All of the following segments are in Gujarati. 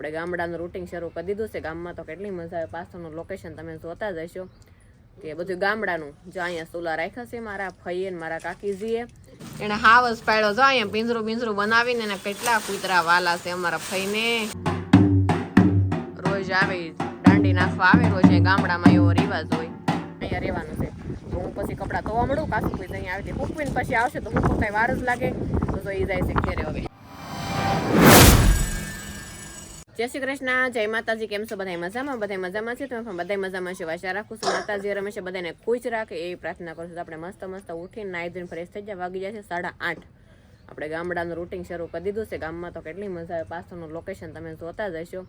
આપણે ગામડાનું રૂટિંગ શરૂ કરી દીધું છે. ગામમાં તો કેટલી મજા આવે. પાછળનું લોકેશન તમે જોતા જ હશો કે બધું ગામડાનું. જો અહીંયા સુલા રાખ્યા છે મારા ફઈએ મારા કાકીજીએ. એને હાવસ પાડ્યો. જો અહીંયા પિંજરું પિંજરું બનાવીને એને કેટલા કૂતરા વાલા છે અમારા ફઈને રોજ આવે, દાંડી નાખવા આવે, રોજ ગામડામાં એવો રિવાજ હોય. અહીંયા રહેવાનું છે. તો હું પછી કપડાં ધોવા મળું કાકી કોઈ અહીંયા આવી મૂકવીને પછી આવશે તો હું કઈ વાર જ લાગે. તો એ જાય છે ઘેરે હવે. જય શ્રી કૃષ્ણ, જય માતાજી, કેમ છો બધા મજામાં? બધા મજામાં છે? તમે પણ બધા મજામાં છે, વાસા રાખું છું. માતાજી રમેશે બધાને ખુશ રાખે, એવી પ્રાર્થના કરું છું. આપણે મસ્ત મસ્ત ઉઠીને નાઈ ધોઈને ફ્રેશ થઈ જાય વાગી જાય છે સાડા આઠ. આપણે ગામડાનું રૂટિંગ શરૂ કરી દીધું છે. ગામમાં તો કેટલી મજા આવે. પાછળનું લોકેશન તમે જોતા જ હશો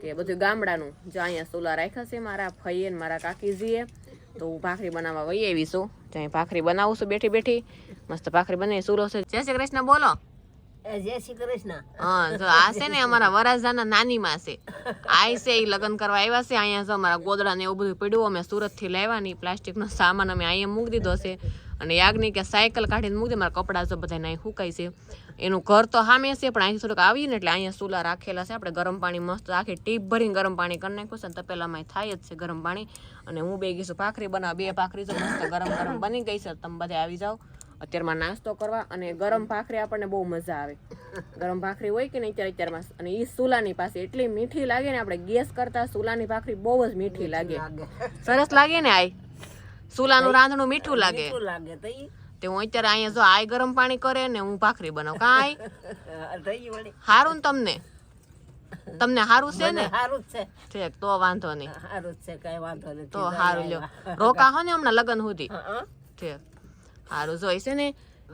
કે બધું ગામડાનું. જો અહીંયા સુલા રાખ્યા છે મારા ફઈએ ને મારા કાકીજીએ. તો હું ભાખરી બનાવવા વહી આવીશું જો અહીં ભાખરી બનાવું છું બેઠી બેઠી. મસ્ત ભાખરી બનાવી સુલો છે. જય શ્રી કૃષ્ણ, બોલો. એ લગ્ન કરવા આવ્યા ને એવું બધું પડ્યું, અમે સુરતથી લાવ્યા પ્લાસ્ટિક નો સામાન અમે અહીંયા મૂકી દીધો છે. અને યાજ્ઞિ કે સાયકલ કાઢીને મૂકી દે મારા કપડા છે બધા અહીં સુકાય છે. એનું ઘર તો સામે છે, પણ અહીં થોડુંક આવીએ ને એટલે અહીંયા સુલા રાખેલા છે. આપણે ગરમ પાણી મસ્ત આખી ટીપ ભરીને ગરમ પાણી કરી નાખ્યું છે અને તપેલામાં થાય જ છે ગરમ પાણી. અને હું બે ગઈશું ભાખરી બનાવ, બે ભાખરી તો મસ્ત ગરમ ગરમ બની ગઈ છે તમે બધા આવી જાઓ. અત્યારમાં નાસ્તો કરવા અને ગરમ ભાખરી આપણને બહુ મજા આવે. ગરમ ભાખરી હોય કે નહીં અત્યારે અત્યારમાં અને એ સુલાની પાસે એટલી મીઠી લાગે ને આપણે ગેસ કરતા સુલાની ભાખરી બહુ જ મીઠી લાગે. સરસ લાગે ને આઈ સુલાનું રાંધણું મીઠું લાગે. લાગે તે હું અત્યારે અહીંયા જો આઈ ગરમ પાણી કરે ને હું ભાખરી બનાવું. કાંઈ હારું ને તમને? તમને સારું છે ને? સારું છે. ઠીક તો વાંધો નહીં. સારું છે કઈ વાંધો નહીં તો સારું લ્યો. રોકા હો ને હમણાં લગન સુધી. ઠીક. હારું. જોઈ છે ને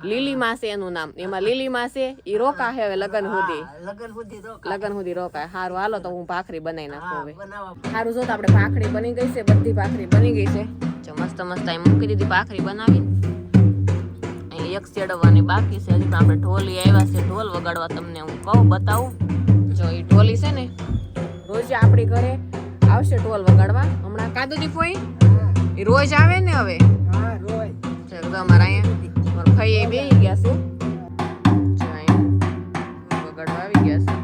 લીલી માસે એનું નામ. એમાં લીલી માસે એ રોકા હે હવે લગન સુધી. લગન સુધી લગન સુધી રોકાય સારું હાલો તો હું ભાખરી બનાવી નાખું હવે. સારું જો તો આપણે ભાખરી બની ગઈ છે બધી ભાખરી બની ગઈ છે. જો મસ્ત મસ્ત અહીં મૂકી દીધી ભાખરી બનાવી. અહીં એક શેડવાની બાકી છે. હજી આપણે ઢોલી આવ્યા છે. ઢોલ વગાડવા તમને હું કહું બતાવું. જો એ ઢોલી છે ને રોજ આપણી ઘરે આવશે ઢોલ વગાડવા. હમણાં કાદુજી એ રોજ આવે ને હવે? તો અમારા અહીંયા. મારા ભાઈ એ બેસી ગયા છે. વગાડવા આવી ગયા છે.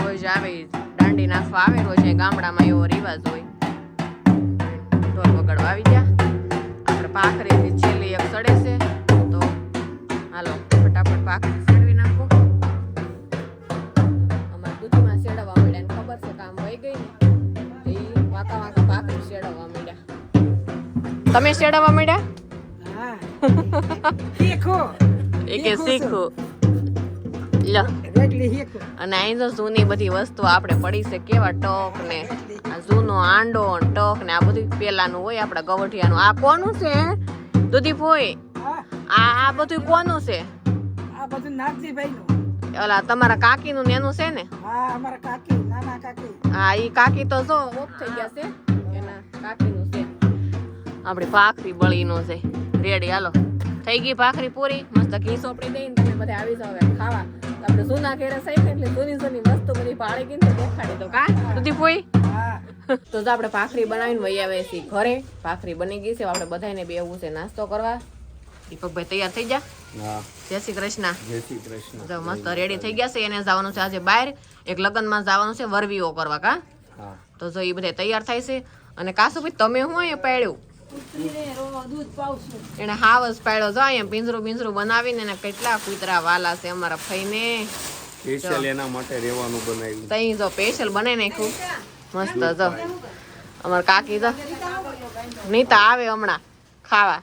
રોજ આવે, દાંડી નાખવા આવે, રોજ ગામડામાં એવો રિવાજ હોય. ઢોર વગાડવા આવી ગયા. આપણે પાખરેથી છેલ્લી એક સડે છે. તો હાલો, ફટાફટ ભાખરી તમે સેડવા માંડ્યા? શીખો. એકે શીખું લો. અને અહીં તો જૂની બધી વસ્તુ આપણે પડી છે કેવા ટોક ને. આ જૂનો આંડો ને ટોક ને આ બધું પેલાનું હોય આપણા ગવઠિયાનું. આ કોનું છે? દૂધી ફોઈ આ આ બધું કોનું છે? આ બધું નાગજીભાઈ ઓલા તમારા કાકીનું નું એનું છે ને? હા અમારા કાકી નાના કાકી. હા ઈ કાકી તો જો ઓફ થઈ ગયા છે. એના કાકીનું છે આપણી ભાખરી બળીનો છે. રેડી હાલો. થઈ ગઈ ભાખરી પૂરી. મસ્ત ઘી સોપડી દઈને તમે બધા આવી જાવ ખાવા. આપણે જૂના ઘેરે સહી એટલે જૂની જૂની વસ્તુ બધી પાડી ગઈ ને દેખાડી તો કા? સુધી પોઈ તો જો આપણે ભાખરી બનાવીને વહી આવે છે ઘરે. ભાખરી બની ગઈ છે આપણે બધાને બેવું છે નાસ્તો કરવા. દીપકભાઈ તૈયાર થઈ જા જય શ્રી કૃષ્ણ. જય શ્રી કૃષ્ણ. જો મસ્ત રેડી થઈ ગયા છે એને જવાનું છે આજે બહાર. એક લગ્નમાં જવાનું છે વરવીઓ કરવા કા? તો જો એ બધા તૈયાર થાય છે. અને કાસુભાઈ તમે હું એ પાડ્યું? એને હાવસ પાડ્યો. જો અહીંયા પિંજરું પિંજરું બનાવીને એને કેટલા કૂતરા વાલા છે અમારા ફઈને સ્પેશિયલ એના માટે રહેવાનું બનાવ્યું. તઈ જો સ્પેશિયલ બનાવી નાખ્યું. મસ્ત જો. અમાર કાકી જો. નીતા આવે હમણાં ખાવા.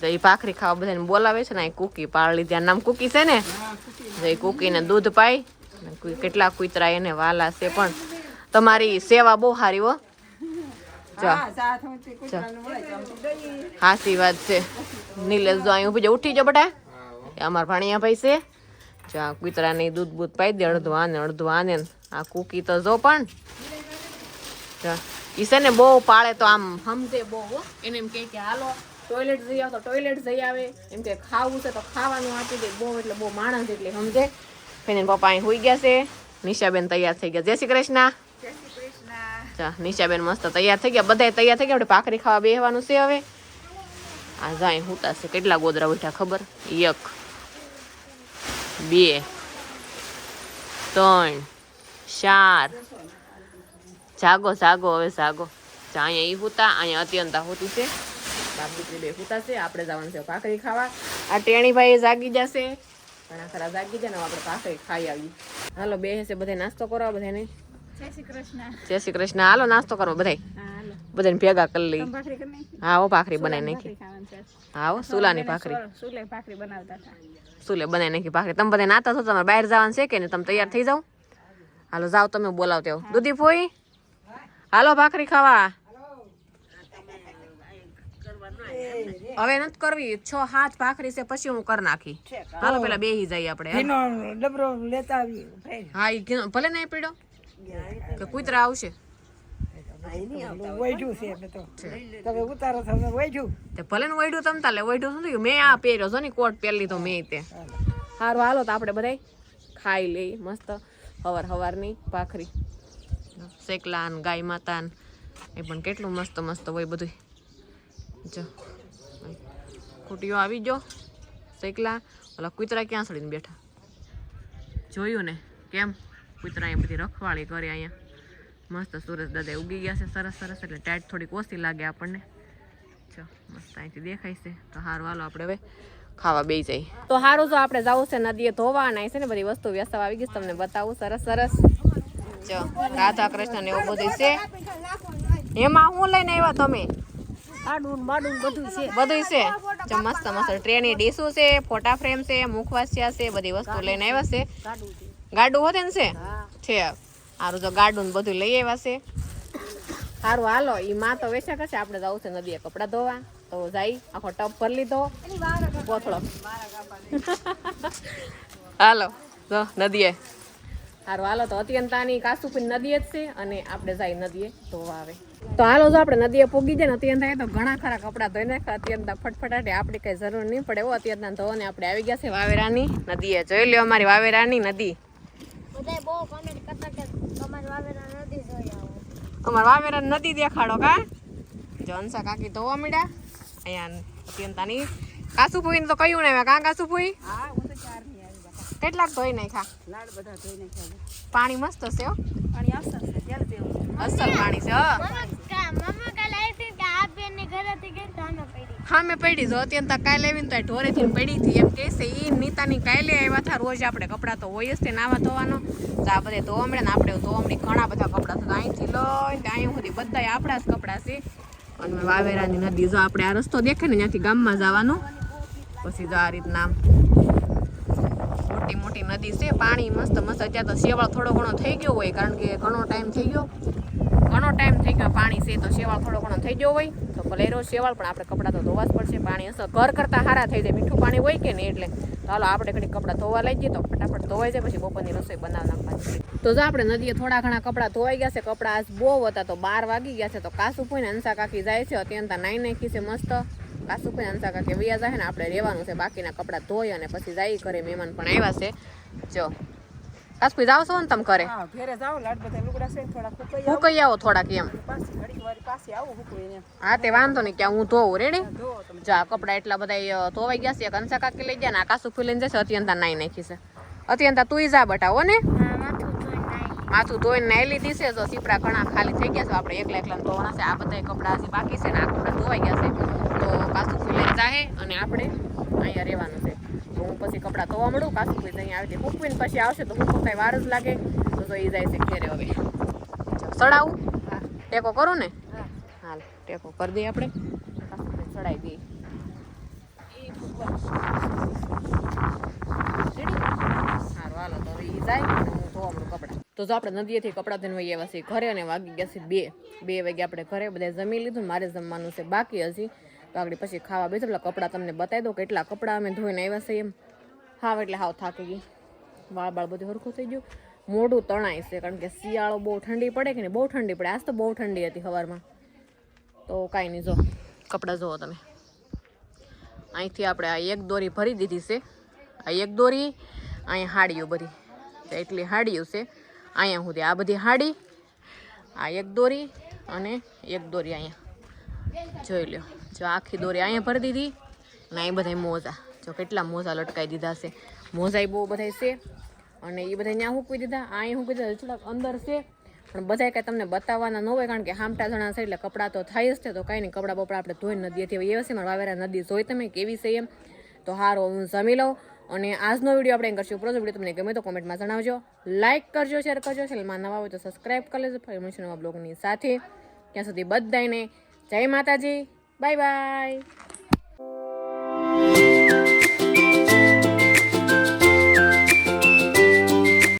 જો ભાખરી ખાવા બધાને બોલાવે છે ને અહીં કુકી પાળ લીધી નામ કુકી છે ને? જો ઈ કુકીને દૂધ પાઈ. કેટલા કૂતરા એને વાલા છે પણ તમારી સેવા બહુ સારી હો. હાસી વાત છે. નીલેશ જો અહીં ઊભી જા, ઉઠી જો બટા. એ અમારા ભાણિયા ભાઈ છે. જો આ કૂતરાને દૂધ બૂધ પાઈ દે અડધું આને અડધું આને આ કૂકી તો જો પણ. ઈ છે ને બહુ પાળે તો આમ સમજે બહુ એને એમ કે હાલો ટોયલેટ જઈ આવે. તો ટોયલેટ જઈ આવે. એમ કે ખાવું છે તો ખાવાનું આપી દે. બહુ એટલે બહુ માણસ એટલે સમજે એને પપ્પા અહીં હોઈ ગયા છે. નિશાબેન તૈયાર થઈ ગયા. જય શ્રી કૃષ્ણ. ચા નિશાબેન મસ્ત તૈયાર થઈ ગયા. બધા તૈયાર થઈ ગયા. આપણે ભાખરી ખાવા બેહવાનું છે હવે. આ જાય હુતા છે. કેટલા ગોદરા ઉઠ્યા ખબર? એક, બે, ત્રણ, ચાર. જાગો જાગો, હવે જાગો. જા, અહીંયા એ હુતા, અહીંયા અત્યંતા હોતી છે. બાપ બે હુતા છે. આપણે જવાનું છે ભાખરી ખાવા. આ ટેણીભાઈ જાગી જશે. ઘણા ખરા જાગી જાય ને આપણે ભાખરી ખાઈ આવી હાલો બે હશે બધે નાસ્તો કરો બધાને જય શ્રી કૃષ્ણ. જય શ્રી કૃષ્ણ. હાલો નાસ્તો કરો બધાય. હા હાલો. બધાને ભેગા કરી લઈ ભાખરી હા ભાખરી બનાવી નાખી. ખાવાનું હા હો સુલાની ભાખરી. સુલે ભાખરી બનાવતા હતા. સુલે બનાવી નાખી ભાખરી. તમે બધા નાતા છો તમારે બહાર જવાનું છે કે ને તમે તૈયાર થઈ જાઓ. હાલો જાઓ તમે બોલાવતે આવો દૂધી ફોઈ હાલો ભાખરી ખાવા. હવે નથી કરવી. છ હાથ ભાખરી છે પછી હું કરી નાખી. હાલો પેલા બેહી જઈએ આપણે. ડબરો લેતા આવીએ. હા ઈ ભલે નહીં પીડો કે કૂતરા આવશે ભલે ને વૈડું તમ તાલે વૈડું શું થયું? મેં આ પહેર્યો છો ને કોટ પહેરી લીધો મેં તે. સારું હાલો તો આપણે બધાય ખાઈ લઈ મસ્ત હવાર હવારની ભાખરી. શેકલા ને ગાય માતા ને એ પણ કેટલું મસ્ત મસ્ત હોય બધું જો. ખૂટીઓ આવી ગયો. શેકલા. ઓલા કૂતરા ક્યાં સડીને બેઠા? જોયું ને? કેમ? કૂતરા અહીંયા બધી રખવાળી કરે અહીંયા. મસ્ત સુરજ દાદા ઉગી ગયા છે સરસ સરસ એટલે ટાઈટ થોડીક ઓછી લાગે આપણને. જો મસ્ત અહીંથી દેખાય છે. તો હારું હાલો આપણે હવે ખાવા બે જઈએ. તો સારું જો આપણે જવું છે નદીએ ધોવા અને છે ને બધી વસ્તુ વ્યસ્ત આવી ગઈ તમને બતાવું સરસ સરસ. જો રાધા કૃષ્ણ ને એવું બધું છે. એમાં હું લઈને આવ્યા તમે? આડું બાડું બધું છે. બધું છે? જો મસ્ત મસ્ત ટ્રેની ડીશું છે ફોટા ફ્રેમ છે મુખવાસિયા છે બધી વસ્તુ લઈને આવ્યા છે. ગાડું હોતે ને છે? છે. સારું જો ગાડું બધું લઈ આવ્યા છે. સારું હાલો એ માં તો વેચા કરશે. આપણે જવું છે નદીએ કપડાં ધોવા. તો જાય, આખો ટપ ભરી લીધો. કોથળો હાલો, જો, નદીએ. સારું હાલો, તો અત્યંતાની કાસુપી નદી જ છે અને આપણે જાય નદીએ ધોવા આવે તો હાલો, જો આપણે નદીએ પૂગી જાય ને અત્યંતા તો ઘણા ખરા કપડાં ધોઈ નાખે. અત્યંતા ફટફટાટે આપણી કઈ જરૂર નહીં પડે એવો અત્યંતા ધોવાને આપણે આવી ગયા છે વાવેરાની નદીએ. જોઈ લ્યો અમારી વાવેરાની નદી. બહુ કોમેન્ટ કરતા કે તમારે વાવેરા નથી જોઈ અમાર વાવેરા નદી દેખાડો કા? જોનસા કાકી ધોવા મળ્યા અહીંયા અત્યંતાની કાસુપુઈ તો કયું ને કાં કાસુ બાપા કેટલાક ધોઈ નાખ્યા? લાડ બધા ધોઈને ખાવા પાણી મસ્ત છે હો. પાણી આવશે છે અસલ પાણી છે હો મમ્મા કા મમ્મા કાલે આવી હતી કે આ બેનની ઘરેથી ગઈ તો અમે પડી, જો અત્યંત કાલે આવીને તો ઢોરેથી પડી હતી એમ કહે છે એ નીતાની કાલે આવ્યા હતા રોજ આપણે કપડાં તો હોય જ તે નાવા ધોવાનો. તો આ બધે ધોમડે ને આપણે ધોવા મળી ઘણા બધા કપડાં તો અહીંથી લઈને અહીં સુધી બધા આપણા જ કપડાં છે. અને વાવેરાની નદી, જો આપણે આ રસ્તો દેખે ને ત્યાંથી ગામમાં જવાનું, પછી જો આ રીતના મોટી મોટી નદી છે, પાણી મસ્ત મસ્ત, અત્યારે તો શેવાળ થોડો ઘણો થઈ ગયો હોય, કારણ કે ઘણો ટાઈમ થઈ ગયો. ઘણો ટાઈમ થઈ ગયો, પાણી છે તો શેવાળ થોડો ઘણો થઈ ગયો હોય, તો ભલે રોજ શેવાળ, પણ આપણે કપડાં તો ધોવા જ પડશે. પાણી હશે ઘર કરતાં સારા થઈ જાય, મીઠું પાણી હોય કે નહીં એટલે. ચાલો આપણે ઘડી કપડાં ધોવા લઈ જઈએ, તો ફટાફટ ધોવાઈ જાય, પછી બપોરની રસોઈ બનાવી નાખવાની. તો જો આપણે નદીએ થોડા ઘણા કપડાં ધોવાઈ ગયા છે, કપડાં આજ બહુ હતા, તો બાર વાગી ગયા છે, તો કાસુ પોઈને અંસા કાકી જાય છે, અત્યંત નાઈ નાખી છે મસ્ત. કાસુ પૂઈને અંસા કાકી વૈયા જાય ને, આપણે રહેવાનું છે, બાકીના કપડાં ધોઈ અને પછી જાય ઘરે મહેમાન પણ આવ્યા છે. જો કાસુ જાવ છો ને તમે ઘરે? હા ઘેરે જાઓ લાડ બધા લુગડા છે થોડા ફૂકાઈ હું કહી આવો થોડાક એમ? પાછી ઘડી વાર પાસે આવું ફૂકવીને હા તે વાંધો નહીં કે હું ધોઉં રેડી જા આ કપડા એટલા બધા ધોવાઈ ગયા છે એક અંસા કાકી લઈ ગયા ને આકાશુ ફૂલીને જશે અત્યંતા નાઈ નાખી છે. અત્યંતા તું જા બટા હો ને? માથું ધોઈ નાઈ ધોઈને નાઈ લીધી છે તો સીપડા ઘણા ખાલી થઈ ગયા છે આપણે એકલા એકલા ધોવાના છે આ બધા કપડા હજી બાકી છે ને આ કપડા ધોવાઈ ગયા છે. તો પાછું ફૂલીને જાહે અને આપણે અહીંયા રહેવાનું છે. પછી કપડા ધોવા મળું કાસુ ફૂલી અહીંયા આવી દે ફૂકવીને પછી આવશે તો હું કાંઈ વાર જ લાગે. તો તો એ જાય છે ઘેરે હવે. ચડાવું ટેકો કરું ને? હા. હાલ ટેકો કરી દઈએ આપણે. ચડાવી દઈએ. સારું હાલો તો એ જાય હું ધોવા મળું કપડાં. તો જો આપણે નદીએથી કપડાં ધોઈને વહી આવ્યા છીએ ઘરે અને વાગી ગયા છે બે. બે વાગે આપણે ઘરે બધા જમી લીધું મારે જમવાનું છે બાકી હજી. તો આગળ પછી ખાવા બેસો એટલે કપડાં તમને બતાવી દો કેટલા કપડાં અમે ધોઈને આવ્યા છે એમ. હાવ એટલે હાવ થાકી ગઈ. વાળ બાળ બધું હરખું થઈ ગયું. મોઢું તણાય છે, કારણ કે શિયાળો બહુ ઠંડી પડે કે નહીં? બહુ ઠંડી પડે. આજ તો બહુ ઠંડી હતી સવારમાં તો કાંઈ નહીં, જો. કપડાં જુઓ તમે. અહીંથી આપણે આ એક દોરી ભરી દીધી છે. આ એક દોરી, અહીંયા હાડીઓ બધી. એટલી હાડીઓ છે. અહીંયા સુધી આ બધી હાડી, આ એક દોરી અને એક દોરી અહીંયા. જોઈ લો જો આખી દોરી અહીંયા ભરી દીધી ને અહીં બધા મોજા. જો કેટલા મોજા લટકાઈ દીધા છે. મોજા બહુ બધા છે. અને એ બધા ત્યાં હૂકવી દીધા. અહીં હૂકવી દીધા થોડાક અંદર છે. પણ બધા કાંઈ તમને બતાવવાના ન હોય, કારણ કે હામટા જણા છે એટલે કપડાં તો થાય જ છે. તો કાંઈ નહીં, કપડાં બપડા આપણે ધોઈ નદીએથી એ છે. મારા વાવેરા નદી જોઈ તમે કેવી છે એમ. તો હારો હું જમી લઉં. અને આજનો વીડિયો આપણે કરશું ઉપરો વીડિયો તમને ગમે તો કોમેન્ટમાં જણાવજો. લાઇક કરજો શેર કરજો. ચેનલમાં નવા હોય તો સબસ્ક્રાઇબ કરી લેજો. ફરી મળીશું નવા બ્લોગની સાથે. ત્યાં સુધી બધાને જય માતાજી. Bye bye